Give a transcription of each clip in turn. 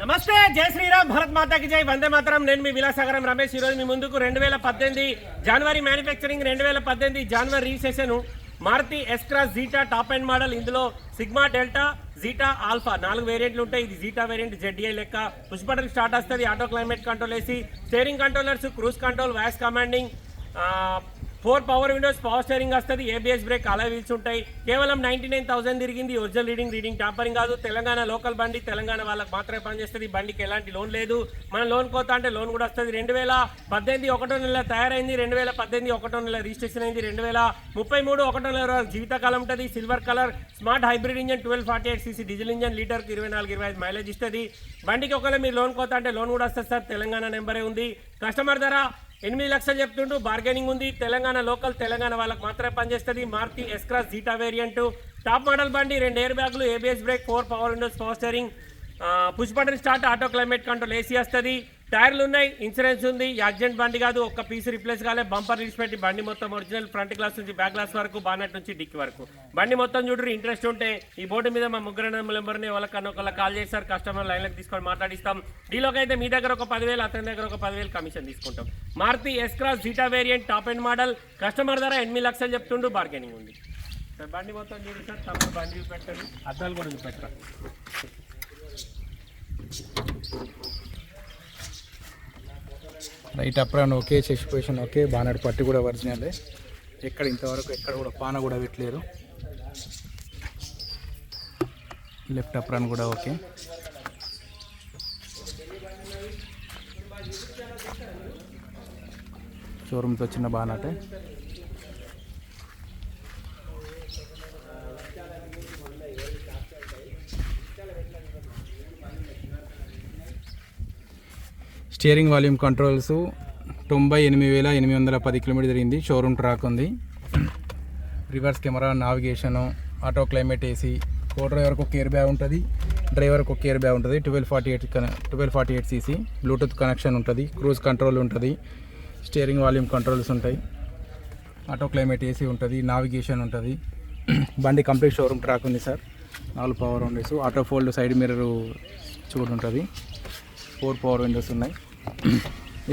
నమస్తే జై శ్రీరామ్ భరత్ మాతాకి జై. వందే మాతరం. నేను మీ విలాసాగరం రమేష్. ఈరోజు మీ ముందుకు రెండు వేల పద్దెనిమిది జనవరి మ్యానుఫ్యాక్చరింగ్ రెండు వేల పద్దెనిమిది జనవరి registration Maruti S Cross Zeta top and model ఇందులో సిగ్మా డెల్టా జీటా ఆల్ఫా నాలుగు వేరియంట్లు ఉంటాయి. ఇది జీటా వేరియంట్ జెడ్డీఐ లెక్క. పుష్ బటన్ స్టార్ట్ వస్తుంది. ఆటో క్లైమేట్ కంట్రోల్ వేసి steering controllers cruise control voice commanding four power windows power steering వస్తుంది ABS brake అలా వీల్స్ ఉంటాయి. కేవలం నైన్టీ నైన్ థౌసండ్ తిరిగింది ఒరిజినల్ రీడింగ్ రీడింగ్ టాపరింగ్ కాదు. తెలంగాణ లోకల్ బండి తెలంగాణ వాళ్ళకి మాత్రమే పనిచేస్తుంది. బండికి ఎలాంటి లోన్ లేదు. మన లోన్ కోత అంటే లోన్ కూడా వస్తుంది. రెండు వేల పద్దెనిమిది ఒకటో నెల తయారైంది రెండు వేల పద్దెనిమిది ఒకటో నెల రిజిస్ట్రేషన్ అయింది రెండు వేల ముప్పై మూడు ఒకటో నెల జీవితకాలం ఉంటుంది. Silver colour smart hybrid engine twelve forty eight CC diesel engine లీటర్కి ఇరవై నాలుగు ఇరవై ఐదు మైలేజ్ ఇస్తుంది. బండికి ఒకవేళ మీరు లోన్ కోత అంటే లోన్ కూడా వస్తుంది సార్. తెలంగాణ నెంబరే ఉంది. కస్టమర్ ధర ఎనిమిది లక్షలు చెప్తుంటూ బార్గెనింగ్ ఉంది. తెలంగాణ లోకల్ తెలంగాణ వాళ్ళకి మాత్రమే పనిచేస్తుంది. Maruti S Cross Zeta variant top model బండి రెండు ఎయిర్ బ్యాగులు ABS brake four power windows power steering push button start auto climate control AC వస్తుంది. టైర్లు ఉన్నాయి ఇన్సూరెన్స్ ఉంది యాక్సిడెంట్ బండి కాదు ఒక్క పీస్ రిప్లేస్ కాలే బంపర్ పెట్టి బండి మొత్తం ఒరిజినల్ ఫ్రంట్ గ్లాస్ నుంచి బ్యాక్ గ్లాస్ వరకు బానెట్ నుంచి డిక్కి వరకు. బండి మొత్తం చూడరు ఇంట్రెస్ట్ ఉంటే ఈ బోర్డు మీద మా ముగ్గురు నెంబర్ని వాళ్ళకన్నా ఒకళ్ళ కాల్ చేస్తారు కస్టమర్ లైన్లోకి తీసుకొని మాట్లాడిస్తాం. డీలోకి అయితే మీ దగ్గర ఒక పదివేలు అతని దగ్గర ఒక పదివేలు కమిషన్ తీసుకుంటాం. Maruti S Cross Zeta variant top and model customer ధర ఎనిమిది లక్షలు చెప్తుండు బార్గెనింగ్ ఉంది. సార్ బండి మొత్తం చూడు సార్ తమ బండి పెట్టండి. అద్దాలు కూడా చూపెట్టరా? Right apron okay chest position okay bonnet పట్టి కూడా ఒరిజినలే. ఎక్కడ ఇంతవరకు ఎక్కడ కూడా పాన కూడా పెట్టలేరు. లెఫ్ట్ అప్రాన్ కూడా ఓకే. షోరూమ్తో వచ్చిన బానటే స్టీరింగ్ వాల్యూమ్ కంట్రోల్స్ తొంభై ఎనిమిది వేల ఎనిమిది వందల పది కిలోమీటర్ జరిగింది. షోరూమ్ ట్రాక్ ఉంది. Reverse camera navigation auto climate AC co డ్రైవర్కి ఒక ఇయర్ బ్యాగ్ ఉంటుంది డ్రైవర్కి ఒక ఇయర్ బ్యాగ్ ఉంటుంది twelve forty eight twelve forty eight CC Bluetooth connection ఉంటుంది క్రూజ్ కంట్రోల్ ఉంటుంది స్టీరింగ్ వాల్యూమ్ కంట్రోల్స్ ఉంటాయి ఆటో క్లైమేట్ ఏసీ ఉంటుంది నావిగేషన్ ఉంటుంది. బండి కంప్లీట్ షోరూమ్ ట్రాక్ ఉంది సార్. నాలుగు power windows auto fold side mirror చూడు ఉంటుంది. ఫోర్ పవర్ విండోస్ ఉన్నాయి.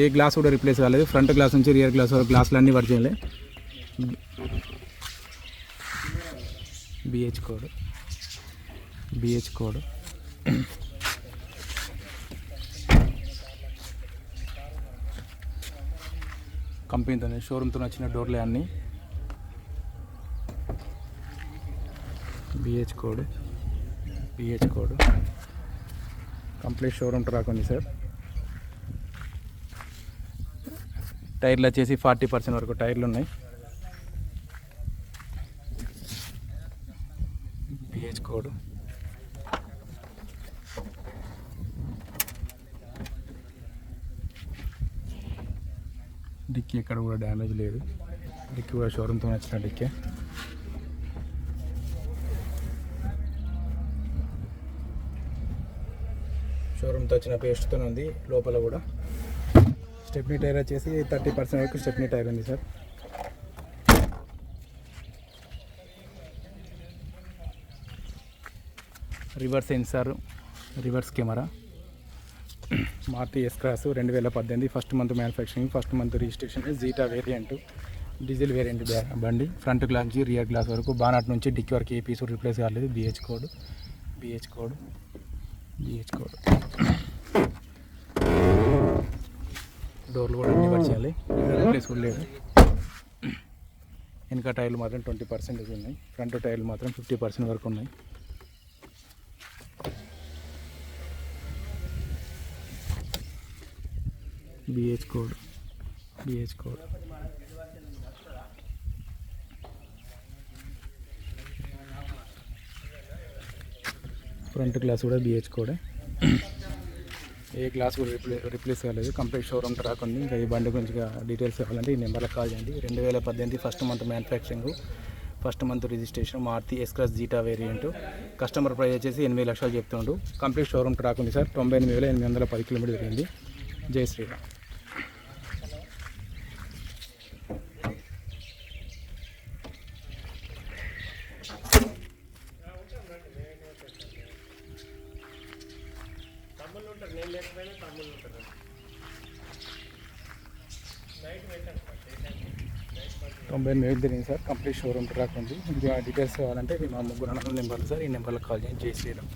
ఏ గ్లాస్ కూడా రిప్లేస్ కాలేదు. ఫ్రంట్ గ్లాస్ నుంచి రియర్ గ్లాస్ వరకు గ్లాసులు అన్నీ వర్జినలే బిహెచ్ కోడ్ బిహెచ్ కోడ్ కంపెనీతో షోరూమ్తో వచ్చిన డోర్లే అన్నీ. BH code BH code complete showroom track ఉంది సార్ టైర్లు వచ్చేసి ఫార్టీ పర్సెంట్ వరకు టైర్లు ఉన్నాయి. BH code. డిక్కీ ఎక్కడ కూడా డ్యామేజ్ లేదు. డిక్కీ కూడా షోరూమ్తో వచ్చిన డిక్కీ. షోరూమ్తో వచ్చిన పేస్ట్తో ఉంది. లోపల కూడా. స్టెప్నీ టైర్ వచ్చేసి థర్టీ పర్సెంట్ వరకు స్టెప్నీ టైర్ ఉంది sir. Reverse sensor reverse camera? Maruti S Cross రెండు వేల పద్దెనిమిది first month manufacturing first month registration Zeta variant diesel variant బండి. ఫ్రంట్ గ్లాస్ నుంచి రియర్ గ్లాస్ వరకు బానాట్ నుంచి డిక్కీ వరకు ఏ పీస్ రిప్లేస్ కాలేదు. BH code BH code BH code డోర్లు కూడా అన్ని చేయాలి. ప్లేస్ కూడా లేదు వెనక టైర్లు మాత్రం ట్వంటీ పర్సెంటేజ్ ఉన్నాయి. ఫ్రంట్ టైర్లు మాత్రం ఫిఫ్టీ పర్సెంట్ వరకు ఉన్నాయి. BH code BH code front glass కూడా బిహెచ్ కోడే ఏ గ్లాస్ కూడా రిప్లే రిప్లేస్ కాలేదు. కంప్లీట్ షోరూమ్ ట్రాక్ ఉంది. ఇంకా ఈ బండి గురించి డీటెయిల్స్ కావాలంటే ఈ నెంబర్కి కాల్ చేయండి. రెండు వేల పద్దెనిమిది first month manufacturing first month registration Maruti S Cross Zeta variant. Customer price వచ్చేసి ఎనిమిది లక్షలు చెప్తుండు. కంప్లీట్ షోరూమ్ ట్రాక్ ఉంది సార్. తొంభై ఎనిమిది వేల ఎనిమిది వందల పది కిలోమీటర్ జరిగింది. జై శ్రీరామ్. తమ్ముళ్ళు ఉంటారు. నేను లేకపోయినా తమ్ముళ్ళు ఉంటారు. నైట్ వెళ్తాను తొంభై ఎనిమిది వేలు తిరిగింది సార్. కంప్లీట్ షోరూమ్ ట్రాక్ ఉంది ఇంకా డీటెయిల్స్ కావాలంటే ఇది మా ముగ్గురు నెంబర్లు సార్. ఈ నెంబర్లో కాల్ చేయండి. జై శ్రీరామ్.